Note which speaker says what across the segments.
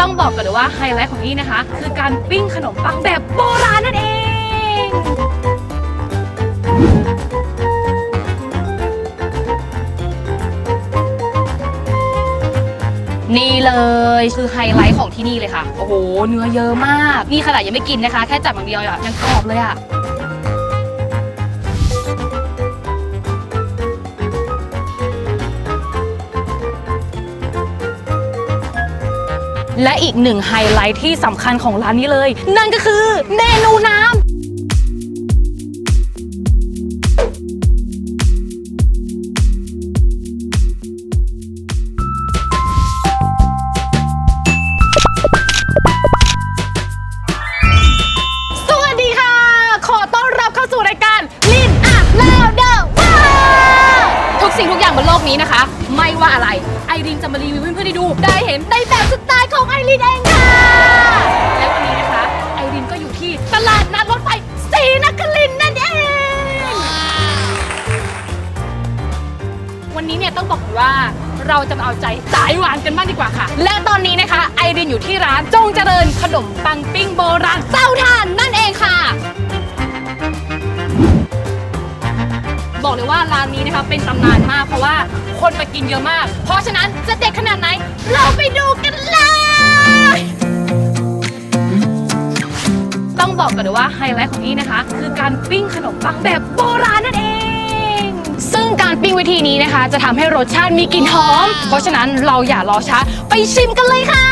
Speaker 1: ต้องบอกกันเลยว่าไฮไลท์ของนี่นะคะ คือการปิ้งขนมปังแบบโบราณนั่นเอง นี่เลยคือไฮไลท์ของที่นี่เลยค่ะ โอ้โห เนื้อเยอะมาก นี่ขนาดยังไม่กินนะคะ แค่จับอย่างเดียวอะยังกรอบเลยอะ และอีกหนึ่งไฮไลท์ที่สำคัญของร้านนี้เลย นั่นก็คือเมนูน้ำ ตลาดนัดรถไฟศรีนครินทร์นั่นเอง วันนี้เนี่ยต้องบอกเลยว่าเราจะมาเอาใจสายหวานกันบ้างดีกว่าค่ะ และตอนนี้นะคะ ไอรินอยู่ที่ร้านจงเจริญขนมปังปิ้งโบราณเต้าถ่านนั่นเองค่ะ บอกเลยว่าร้านนี้นะคะเป็นตำนานมากเพราะว่าคนมากินเยอะมาก เพราะฉะนั้นจะเด็ดขนาดไหน เราไปดู องบอกกันเลยว่าไฮไลท์ของนี่นะคะ คือการปิ้งขนมปังแบบโบราณนั่นเอง ซึ่งการปิ้งวิธีนี้นะคะ จะทำให้รสชาติมีกลิ่นหอม เพราะฉะนั้นเราอย่ารอช้าไปชิมกันเลยค่ะ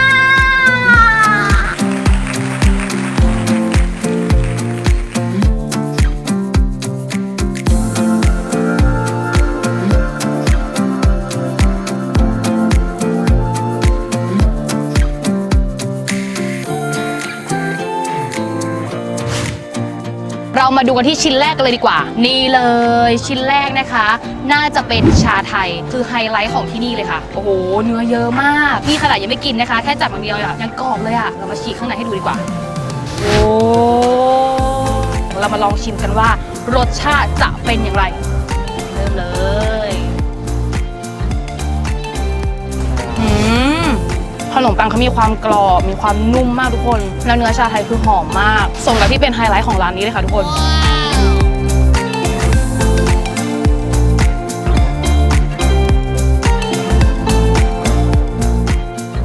Speaker 1: มาดูกันที่ชิ้นแรกกันเลยดีกว่า นี่เลยชิ้นแรกนะคะ น่าจะเป็นชาไทยคือไฮไลท์ของที่นี่เลยค่ะ โอ้โห เนื้อเยอะมากนี่ขนาดยังไม่กินนะคะ แค่จับอย่างเดียวอะยังกรอบเลยอะเรามาฉีกข้างในให้ดูดีกว่า โอ้เรามาลองชิมกันว่ารสชาติจะเป็นอย่างไร เริ่มเลย ขนมปังเขามีความกรอบ มีความนุ่มมากทุกคน แล้วเนื้อชาไทยคือหอมมาก สมกับที่เป็นไฮไลท์ของร้านนี้เลยค่ะทุกคน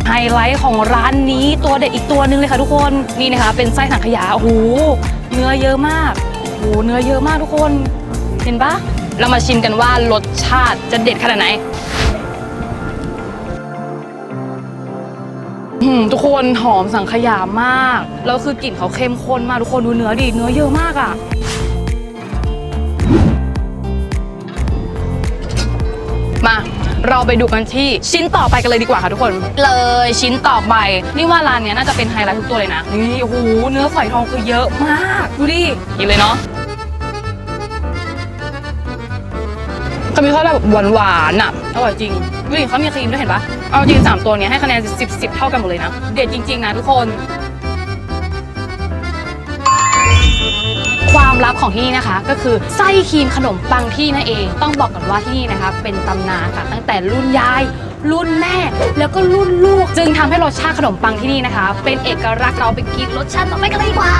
Speaker 1: ไฮไลท์ของร้านนี้ตัวเด็ดอีกตัวนึงเลยค่ะทุกคนนี่นะคะ เป็นไส้สังขยาโอ้โหเนื้อเยอะมากโอ้โหเนื้อเยอะมากทุกคน เห็นปะเรามาชิมกันว่ารสชาติจะเด็ดขนาดไหน มทุกคนหอมสังขยามาก แล้วคือกลิ่นเขาเข้มข้นมากทุกคนดูเนื้อดิเนื้อเยอะมากอะ่ะมาเราไปดูกันที่ชิ้นต่อไปกันเลยดีกว่าค่ะทุกคน เลยชิ้นต่อไปนี่ว่าร้านเนี้ยน่าจะเป็นไฮไลท์ทุกตัวเลยนะนี่โอ้โหเนื้อฝอยทองคือเยอะมาก ดูดิกินเลยเนาะเขามีข้าวแบบหวานๆอะอร่อยจริงดูดิเขามีครีมด้วยเห็นปะ เอาจริงสามตัวเนี้ยให้คะแนน10 10เท่ากันหมดเลยนะ เด็ดจริง ๆ นะทุกคน ความลับของที่นี่นะคะ ก็คือไส้ครีมขนมปังที่นั่นเอง ต้องบอกก่อนว่าที่นี่นะคะ เป็นตำนานค่ะตั้งแต่รุ่นยาย รุ่นแม่ แล้วก็รุ่นลูก จึงทำให้รสชาติขนมปังที่นี่นะคะ เป็นเอกลักษณ์เราไปกินรสชาติต่อไปกันเลยดีกว่า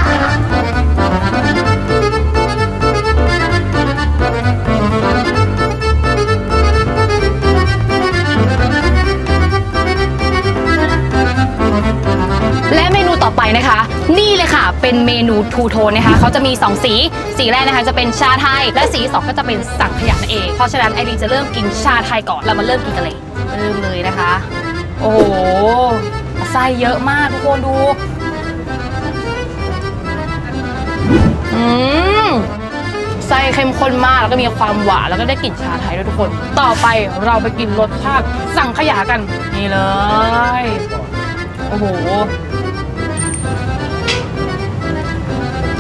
Speaker 1: และเมนูต่อไปนะคะ นี่เลยค่ะ เป็นเมนูทูโทนนะคะเขาจะมี 2 สี สีแรกนะคะ จะเป็นชาไทย และสีสองก็จะเป็นสังขยานั่นเอง เพราะฉะนั้นไอรีนจะเริ่มกินชาไทยก่อน เรามาเริ่มกินกันเลยเริ่มเลยนะคะ โอ้โหไส้เยอะมากทุกคนดูอืมไส้เข้มข้นมากแล้วก็มีความหวานแล้วก็ได้กลิ่นชาไทยด้วยทุกคน ต่อไปเราไปกินรสชาติสังขยากัน นี่เลย โอ้โห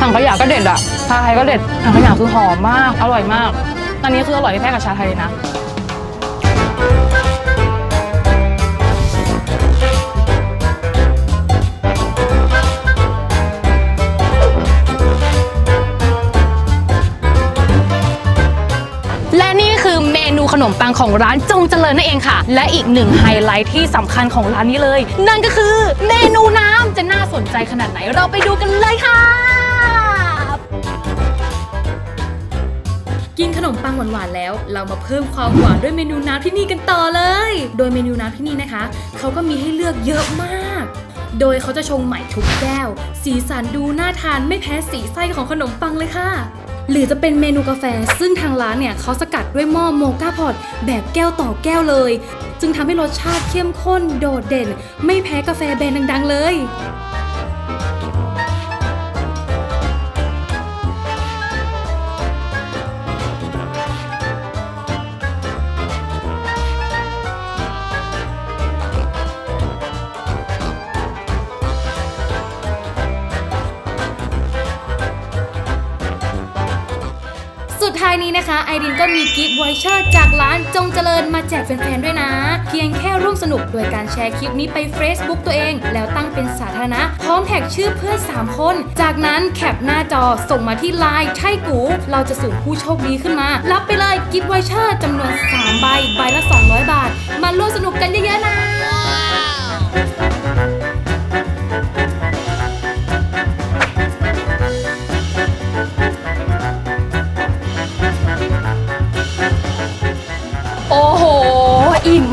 Speaker 1: สังขยาก็เด็ดอะชาไทยก็เด็ดสังขยาคือหอมมาก อร่อยมาก อันนี้คืออร่อยไม่แพ้กับชาไทยเลยนะ และนี่คือเมนูขขนมปังของร้านจงเจริญนั่นเองค่ะ และอีกหนึ่งไฮไลท์ที่สำคัญของร้านนี้เลย นั่นก็คือเมนูน้ำจะน่าสนใจขนาดไหนเราไปดูกันเลยค่ะ
Speaker 2: กินขนมปังหวานๆแล้ว เรามาเพิ่มความหวานด้วยเมนูน้ำที่นี่กันต่อเลย โดยเมนูน้ำที่นี่นะคะ เขาก็มีให้เลือกเยอะมาก โดยเขาจะชงใหม่ทุกแก้ว สีสันดูน่าทานไม่แพ้สีไส้ของขนมปังเลยค่ะ หรือจะเป็นเมนูกาแฟ ซึ่งทางร้านเนี่ยเขาสกัดด้วยหม้อโมกาพอตแบบแก้วต่อแก้วเลย จึงทำให้รสชาติเข้มข้นโดดเด่น ไม่แพ้กาแฟแบรนด์ดัง ๆ เลย นี้นะคะไอรินก็มีกิฟต์วอยเชอร์จากร้านจงเจริญมาแจกแฟนๆด้วยนะ เพียงแค่ร่วมสนุกโดยการแชร์คลิปนี้ไป Facebook ตัวเอง แล้วตั้งเป็นสาธารณะพร้อมแท็กชื่อเพื่อน 3 คน จากนั้นแคปหน้าจอส่งมาที่ไลน์ใช่กู เราจะสุ่มผู้โชคดีขึ้นมา รับไปเลยกิฟต์วอยเชอร์จำนวน 3 ใบ ใบละ 200 บาท มาร่วมสนุกกันเยอะๆนะ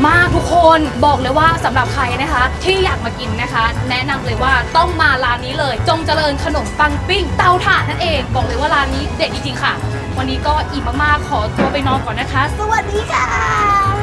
Speaker 1: มากทุกคนบอกเลยว่าสำหรับใครนะคะ ที่อยากมากินนะคะ แนะนำเลยว่าต้องมาร้านนี้เลย จงเจริญขนมปังปิ้งเตาถ่านนั่นเอง บอกเลยว่าร้านนี้เด็ดจริงๆค่ะ วันนี้ก็อิ่มมากๆขอตัวไปนอนก่อนนะคะ สวัสดีค่ะ